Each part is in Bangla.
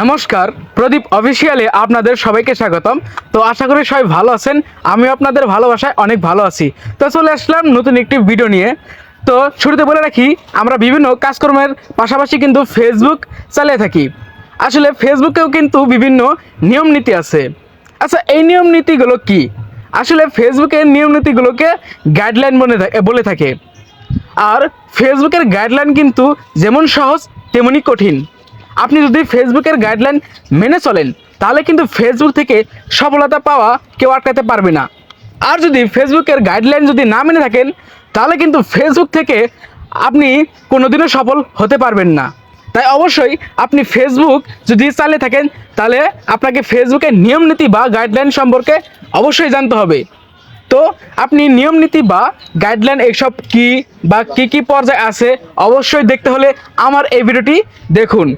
নমস্কার, প্রদীপ অফিসিয়ালে আপনাদের সবাইকে স্বাগতম। তো আশা করি সবাই ভালো আছেন আমি আপনাদের ভালোবাসায় অনেক ভালো আছি। তো চলে আসলাম নতুন একটি ভিডিও নিয়ে। তো শুরুতে বলে রাখি, আমরা বিভিন্ন কাজকর্মের পাশাপাশি কিন্তু ফেসবুক চালিয়ে থাকি। আসলে ফেসবুকেও কিন্তু বিভিন্ন নিয়ম নীতি আছে। আচ্ছা এই নিয়ম নীতিগুলো কি? আসলে ফেসবুকের নিয়ম নীতিগুলোকে গাইডলাইন বলে থাকে বলে থাকে। আর ফেসবুকের গাইডলাইন কিন্তু যেমন সহজ, তেমনই কঠিন। আপনি যদি ফেসবুকের গাইডলাইন মেনে চলেন, তাহলে কিন্তু ফেসবুক থেকে সফলতা পাওয়া কেউ আটকাতে পারবে না। আর যদি ফেসবুকের গাইডলাইন যদি না মেনে থাকেন, তাহলে কিন্তু ফেসবুক থেকে আপনি কোনোদিনও সফল হতে পারবেন না। তাই অবশ্যই আপনি ফেসবুক যদি চালিয়ে থাকেন, তাহলে আপনাকে ফেসবুকের নিয়ম নীতি বা গাইডলাইন সম্পর্কে অবশ্যই জানতে হবে। তো আপনি নিয়ম নীতি বা গাইডলাইন এইসব কি বা কি কি পর্যায়ে আছে, অবশ্যই দেখতে হলে আমার এই ভিডিওটি দেখুন।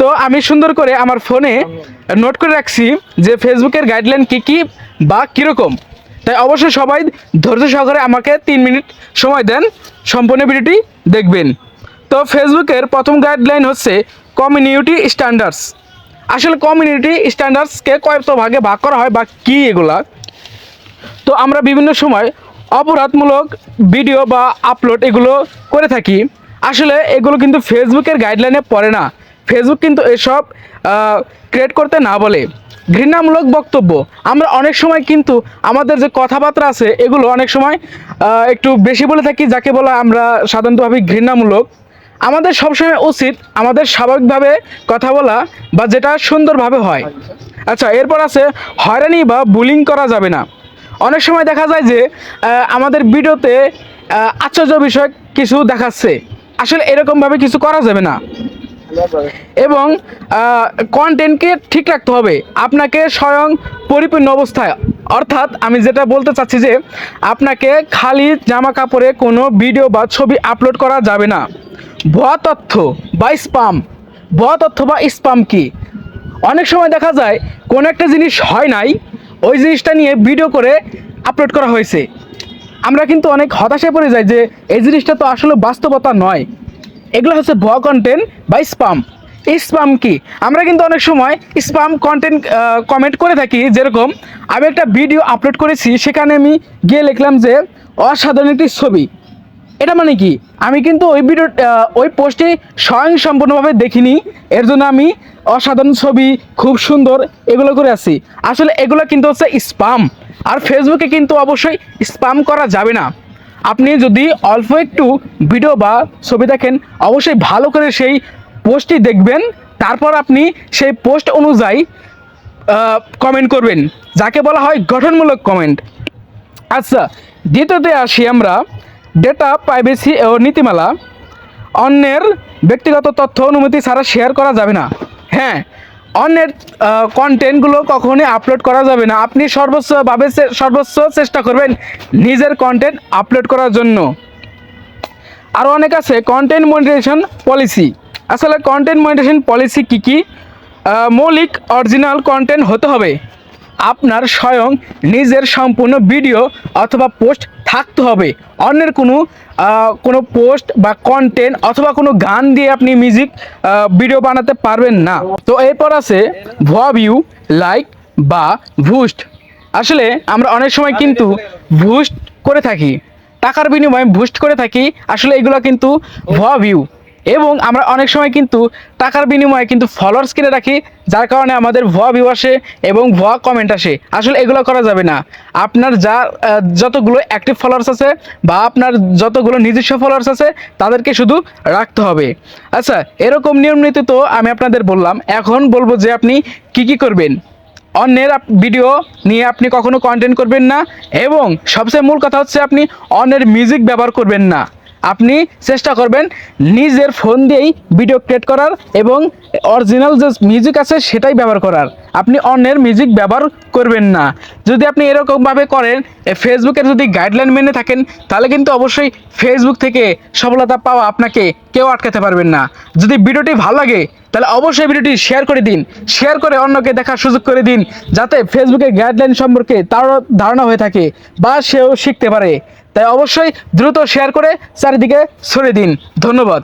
তো আমি সুন্দর করে আমার ফোনে নোট করে রাখছি যে ফেসবুকের গাইডলাইন কি কি বা কীরকম। তাই অবশ্যই সবাই ধৈর্য সহকারে আমাকে তিন মিনিট সময় দেন, সম্পূর্ণ ভিডিওটি দেখবেন। তো ফেসবুকের প্রথম গাইডলাইন হচ্ছে কমিউনিটি স্ট্যান্ডার্ডস আসলে কমিউনিটি স্ট্যান্ডার্ডসকে কয়েক ভাগে ভাগ করা হয় বা কী এগুলা? তো আমরা বিভিন্ন সময় অপরাধমূলক ভিডিও বা আপলোড এগুলো করে থাকি। আসলে এগুলো কিন্তু ফেসবুকের গাইডলাইনে পড়ে না। ফেসবুক কিন্তু এসব ক্রিয়েট করতে না বলে। ঘৃণামূলক বক্তব্য। আমরা অনেক সময় কিন্তু আমাদের যে কথাবার্তা আছে, এগুলো অনেক সময় একটু বেশি বলে থাকি, যাকে বলা আমরা সাধারণতভাবে ঘৃণামূলক। আমাদের সবসময় উচিত আমাদের স্বাভাবিকভাবে কথা বলা বা যেটা সুন্দরভাবে হয়। আচ্ছা এরপর আছে, হয়রানি বা বুলিং করা যাবে না। অনেক সময় দেখা যায় যে আমাদের ভিডিওতে আশ্চর্য বিষয় কিছু দেখাচ্ছে। আসলে এরকমভাবে কিছু করা যাবে না। এবং কন্টেন্টকে ঠিক রাখতে হবে। আপনাকে স্বয়ং পরিপূর্ণ অবস্থায়। অর্থাৎ আমি যেটা বলতে চাচ্ছি যে, আপনাকে খালি জামা কাপড়ে কোনো ভিডিও বা ছবি আপলোড করা যাবে না। ভুয়া তথ্য বা স্পাম ভুয়া তথ্য বা স্পাম কি? অনেক সময় দেখা যায়, কোনো একটা জিনিস হয় নাই, ওই জিনিসটা নিয়ে ভিডিও করে আপলোড করা হয়েছে। আমরা কিন্তু অনেক হতাশায় পড়ে যাই যে, এই জিনিসটা তো আসলে বাস্তবতা নয়। এগুলো হচ্ছে ভুয়া কন্টেন্ট বা স্পাম এই স্পাম কি? আমরা কিন্তু অনেক সময় স্পাম কন্টেন্ট কমেন্ট করে থাকি। যেরকম, আমি একটা ভিডিও আপলোড করেছি, সেখানে আমি গিয়ে লিখলাম যে, অসাধারণ একটি ছবি। এটা মানে কি? আমি কিন্তু ওই ভিডিও ওই পোস্টে স্বয়ং সম্পূর্ণভাবে দেখিনি। এর জন্য আমি অসাধারণ ছবি, খুব সুন্দর, এগুলো করে আছি। আসলে এগুলো কিন্তু হচ্ছে স্পাম আর ফেসবুকে কিন্তু অবশ্যই স্পাম করা যাবে না। আপনি যদি অল্প একটু ভিডিও বা ছবি দেখেন, অবশ্যই ভালো করে সেই পোস্টটি দেখবেন। তারপর আপনি সেই পোস্ট অনুযায়ী কমেন্ট করবেন। যাকে বলা হয় গঠনমূলক কমেন্ট আচ্ছা দ্বিতীয়তে আসি আমরা ডেটা প্রাইভেসি ও নীতিমালা। অন্যের ব্যক্তিগত তথ্য অনুমতি ছাড়া শেয়ার করা যাবে না। হ্যাঁ অন্যের কন্টেন্টগুলো কখনোই আপলোড করা যাবে না। আপনি সর্বোচ্চভাবে সর্বোচ্চ চেষ্টা করবেন নিজের কন্টেন্ট আপলোড করার জন্য। আরও অনেক আছে কন্টেন্ট মনিটাইজেশন পলিসি আসলে কন্টেন্ট মনিটাইজেশন পলিসি কী কী? মৌলিক অরিজিনাল কন্টেন্ট হতে হবে। আপনার স্বয়ং নিজের সম্পূর্ণ ভিডিও অথবা পোস্ট থাকতে হবে। অন্যের কোনো কোনো পোস্ট বা কন্টেন্ট অথবা কোনো গান দিয়ে আপনি মিউজিক ভিডিও বানাতে পারবেন না। তো এরপর আছে ভুয়া ভিউ লাইক বা ভুস্ট আসলে আমরা অনেক সময় কিন্তু ভুস্ট করে থাকি। টাকার বিনিময়ে ভুস্ট করে থাকি। আসলে এগুলো কিন্তু ভুয়া ভিউ এবং আমরা অনেক সময় কিন্তু টাকার বিনিময়ে কিন্তু ফলোয়ার্স কিনে রাখি, যার কারণে আমাদের ভুয়া ভিউ আসে এবং ভুয়া কমেন্ট আসে। আসলে এগুলো করা যাবে না। আপনার যা যতগুলো অ্যাক্টিভ ফলোয়ার্স আছে বা আপনার যতগুলো নিজস্ব ফলোয়ার্স আছে, তাদেরকে শুধু রাখতে হবে। আচ্ছা এরকম নিয়ম নীতি তো আমি আপনাদের বললাম। এখন বলব যে আপনি কি কি করবেন। অন্যের ভিডিও নিয়ে আপনি কখনো কন্টেন্ট করবেন না এবং সবচেয়ে মূল কথা হচ্ছে আপনি অন্যের মিউজিক ব্যবহার করবেন না। আপনি চেষ্টা করবেন নিজের ফোন দিয়েই ভিডিও ক্রিয়েট করার এবং অরিজিনাল যে মিউজিক আছে সেটাই ব্যবহার করার। আপনি অন্যের মিউজিক ব্যবহার করবেন না। যদি আপনি এরকমভাবে করেন ফেসবুকের যদি গাইডলাইন মেনে থাকেন, তাহলে কিন্তু অবশ্যই ফেসবুক থেকে সফলতা পাওয়া আপনাকে কেউ আটকাতে পারবেন না। যদি ভিডিওটি ভালো লাগে, তাহলে অবশ্যই ভিডিওটি শেয়ার করে দিন। শেয়ার করে অন্যকে দেখার সুযোগ করে দিন, যাতে ফেসবুকের গাইডলাইন সম্পর্কে তারও ধারণা হয়ে থাকে বা সেও শিখতে পারে। তাই অবশ্যই দ্রুত শেয়ার করে চারিদিকে ছড়িয়ে দিন। ধন্যবাদ।